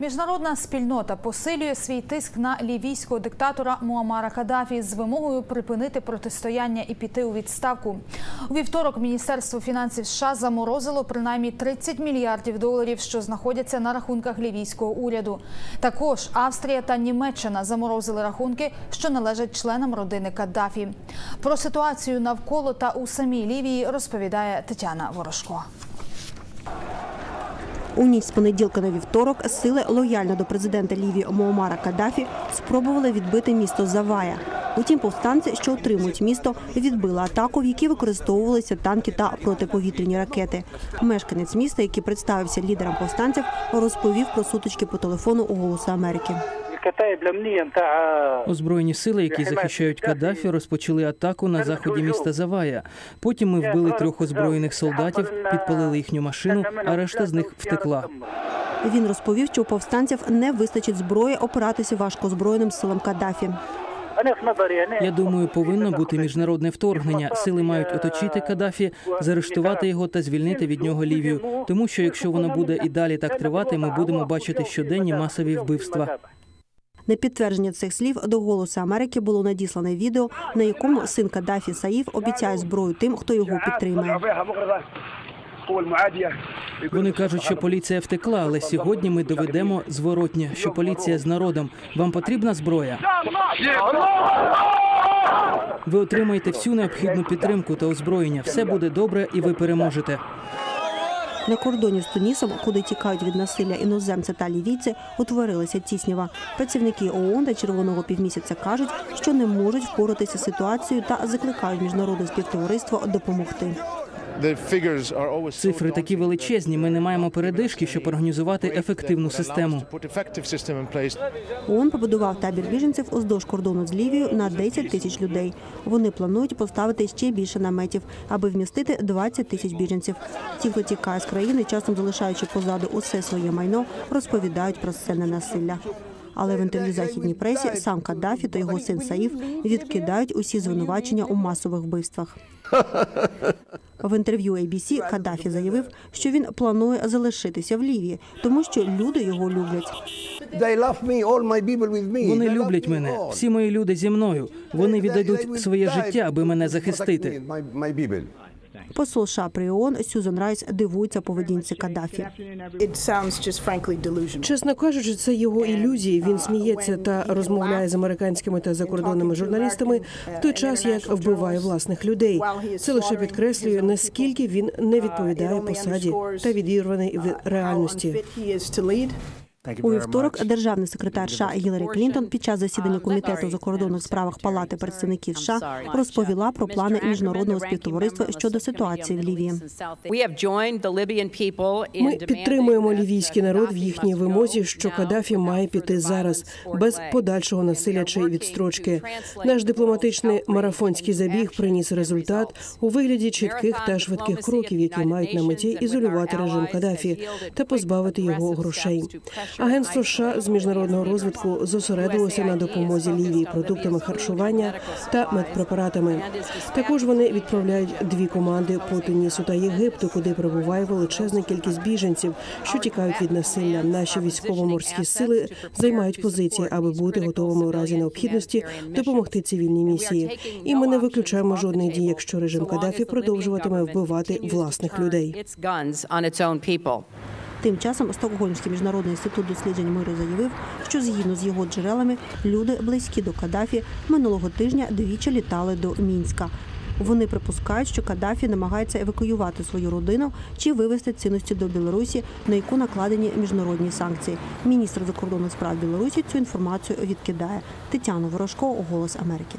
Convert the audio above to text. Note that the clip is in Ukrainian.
Міжнародна спільнота посилює свій тиск на лівійського диктатора Муамара Кадафі з вимогою припинити протистояння і піти у відставку. У вівторок Міністерство фінансів США заморозило принаймні 30 мільярдів доларів, що знаходяться на рахунках лівійського уряду. Також Австрія та Німеччина заморозили рахунки, що належать членам родини Каддафі. Про ситуацію навколо та у самій Лівії розповідає Тетяна Ворожко. У ніч з понеділка на вівторок сили лояльно до президента Лівії Муамара Каддафі спробували відбити місто Завая. Утім, повстанці, що отримують місто, відбили атаку, в якій використовувалися танки та протиповітряні ракети. Мешканець міста, який представився лідером повстанців, розповів про сутички по телефону у «Голосу Америки». Озброєні сили, які захищають Каддафі, розпочали атаку на заході міста Завая. Потім ми вбили трьох озброєних солдатів, підпалили їхню машину, а решта з них втекла. Він розповів, що у повстанців не вистачить зброї опиратися важкозброєним силам Каддафі. Я думаю, повинно бути міжнародне вторгнення. Сили мають оточити Каддафі, заарештувати його та звільнити від нього лівію. Тому що якщо воно буде і далі так тривати, ми будемо бачити щоденні масові вбивства. На підтвердження цих слів до «Голосу Америки було надіслане відео, на якому син Каддафі Саїф обіцяє зброю тим, хто його підтримає. Вони кажуть, що поліція втекла, але сьогодні ми доведемо зворотнє, що поліція з народом. Вам потрібна зброя? Ви отримаєте всю необхідну підтримку та озброєння. Все буде добре, і ви переможете. На кордоні з Тунісом, куди тікають від насилля іноземці та лівійці, утворилася тісніва. Працівники ООН та Червоного півмісяця кажуть, що не можуть впоратися з ситуацією та закликають міжнародне співтовариство допомогти. Цифри такі величезні. Ми не маємо передишки, щоб організувати ефективну систему. ООН побудував табір біженців уздовж кордону з Лівією на 10 тисяч людей. Вони планують поставити ще більше наметів, аби вмістити 20 тисяч біженців. Ті, хто тікає з країни, часом залишаючи позаду усе своє майно, розповідають про сцене насилля. Але в інтерв'ю західній пресі сам Каддафі та його син Саїф відкидають усі звинувачення у масових вбивствах. В інтерв'ю ABC Каддафі заявив, що він планує залишитися в Лівії, тому що люди його люблять. Вони люблять мене. Всі мої люди зі мною. Вони віддадуть своє життя, аби мене захистити. Посол США при ООН Сюзан Райс дивується поведінці Каддафі. Чесно кажучи, це його ілюзії. Він сміється та розмовляє з американськими та закордонними журналістами в той час, як вбиває власних людей. Це лише підкреслює наскільки він не відповідає посаді та відірваний від реальності. У вівторок державний секретар США Гіларі Клінтон під час засідання комітету у закордонних справах Палати представників США розповіла про плани міжнародного співтовариства щодо ситуації в Лівії. Ми підтримуємо лівійський народ в їхній вимозі, що Каддафі має піти зараз без подальшого насилля чи відстрочки. Наш дипломатичний марафонський забіг приніс результат у вигляді чітких та швидких кроків, які мають на меті ізолювати режим Каддафі та позбавити його грошей. Агентство США з міжнародного розвитку зосередилося на допомозі Лівії продуктами харчування та медпрепаратами. Також вони відправляють дві команди по Тунісу та Єгипту, куди прибуває величезна кількість біженців, що тікають від насилля. Наші військово-морські сили займають позиції, аби бути готовими у разі необхідності допомогти цивільній місії. І ми не виключаємо жодних дій, якщо режим Каддафі продовжуватиме вбивати власних людей. Тим часом Стокгольмський міжнародний інститут досліджень миру заявив, що згідно з його джерелами люди близькі до Каддафі минулого тижня двічі літали до Мінська. Вони припускають, що Каддафі намагається евакуювати свою родину чи вивезти цінності до Білорусі, на яку накладені міжнародні санкції. Міністр закордонних справ Білорусі цю інформацію відкидає. Тетяна Ворожко, Голос Америки.